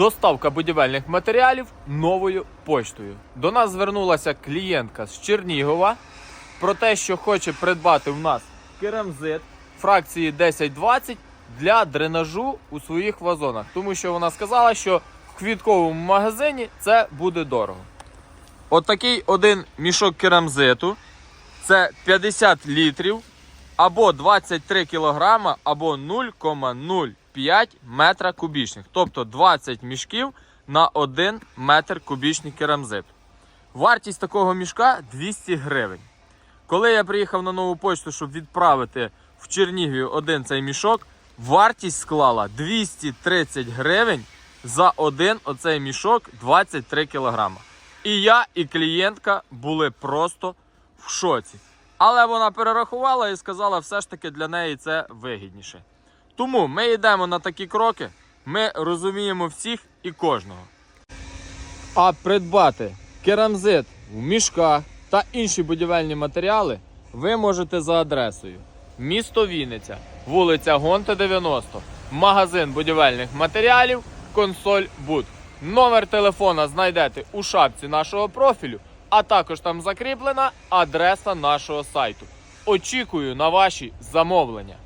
Доставка будівельних матеріалів новою поштою. До нас звернулася клієнтка з Чернігова про те, що хоче придбати в нас керамзит фракції 1020 для дренажу у своїх вазонах. Тому що вона сказала, що в квітковому магазині це буде дорого. От один мішок керамзиту це 50 літрів або 23 кілограма, або 0,05 метра кубічних. Тобто 20 мішків на 1 метр кубічний керамзиту. Вартість такого мішка 200 гривень. Коли я приїхав на нову почту, щоб відправити в Чернігів один цей мішок, вартість склала 230 гривень за один оцей мішок 23 кілограма. І я, і клієнтка були просто в шоці. Але вона перерахувала і сказала, все ж таки для неї це вигідніше. Тому ми йдемо на такі кроки, ми розуміємо всіх і кожного. А придбати керамзит в мішках та інші будівельні матеріали ви можете за адресою місто Вінниця, вулиця Гонта 90, магазин будівельних матеріалів, консоль Буд. Номер телефона знайдете у шапці нашого профілю, а також там закріплена адреса нашого сайту. Очікую на ваші замовлення.